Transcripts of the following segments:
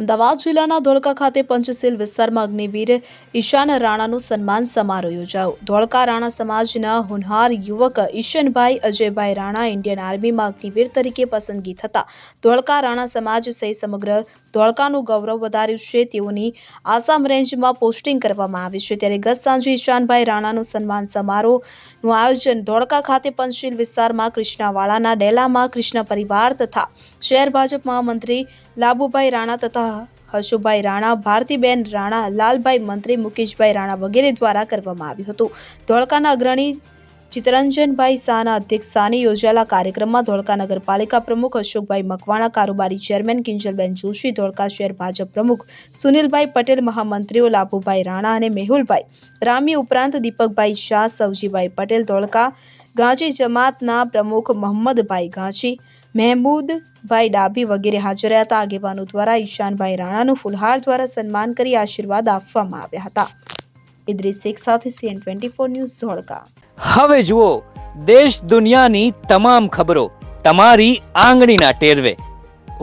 અમદાવાદ જિલ્લાના ધોળકા ખાતે પંચશીલ વિસ્તારમાં અગ્નિવીર ઈશાન રાણાનું સન્માન સમારોહ યોજાયો. ધોળકા રાણા સમાજના હોનહાર યુવક ઈશનભાઈ અજયભાઈ રાણા ઇન્ડિયન આર્મીમાં અગ્નિવીર તરીકે પસંદગી થતા ધોળકા રાણા સમાજ સહિત સમગ્ર ધોળકાનું ગૌરવ વધાર્યું છે. તેઓની આસામ રેન્જમાં પોસ્ટિંગ કરવામાં આવી છે. ત્યારે ગત સાંજે ઈશાનભાઈ રાણાનું સન્માન સમારોહનું આયોજન ધોળકા ખાતે પંચશીલ વિસ્તારમાં કૃષ્ણાવાળાના ડેલામાં કૃષ્ણ પરિવાર તથા શહેર ભાજપ મહામંત્રી લાભુભાઈ રાણા તથા હશુભાઈ રાણા, ભારતીબેન રાણા, લાલભાઈ મંત્રી મુકેશભાઈ રાણા વગેરે દ્વારા કરવામાં આવ્યું હતું. ધોળકાના અગ્રણી ચિત્તરંજનભાઈ શાહના અધ્યક્ષ સ્થાને યોજાયેલા કાર્યક્રમમાં ધોળકા નગરપાલિકા પ્રમુખ અશોકભાઈ મકવાણા, કારોબારી ચેરમેન કિંજલબેન જોશી, ધોળકા શહેર ભાજપ પ્રમુખ સુનિલભાઈ પટેલ, મહામંત્રીઓ લાભુભાઈ રાણા અને મેહુલભાઈ રામી ઉપરાંત દીપકભાઈ શાહ, સવજીભાઈ પટેલ, ધોળકા ગાંચી જમાતના પ્રમુખ મોહમ્મદભાઈ ગાંચી મહેમૂદભાઈ ડાભી વગેરે હાજર હતા. આગેવાનો દ્વારા ઈશાનભાઈ રાણાનું ફુલહાર દ્વારા સન્માન કરી આશીર્વાદ આપવામાં આવ્યા હતા. ઇદ્રીસ શેખ સાથે CN twenty four news Dholka. હવે જુઓ, દેશ દુનિયાની તમામ ખબરો તમારી આંગળીના ટેરવે.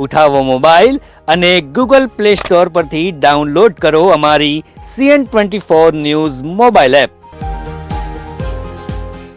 ઉઠાવો મોબાઈલ અને ગૂગલ પ્લે સ્ટોર પરથી ડાઉનલોડ કરો અમારી CN twenty four news mobile app.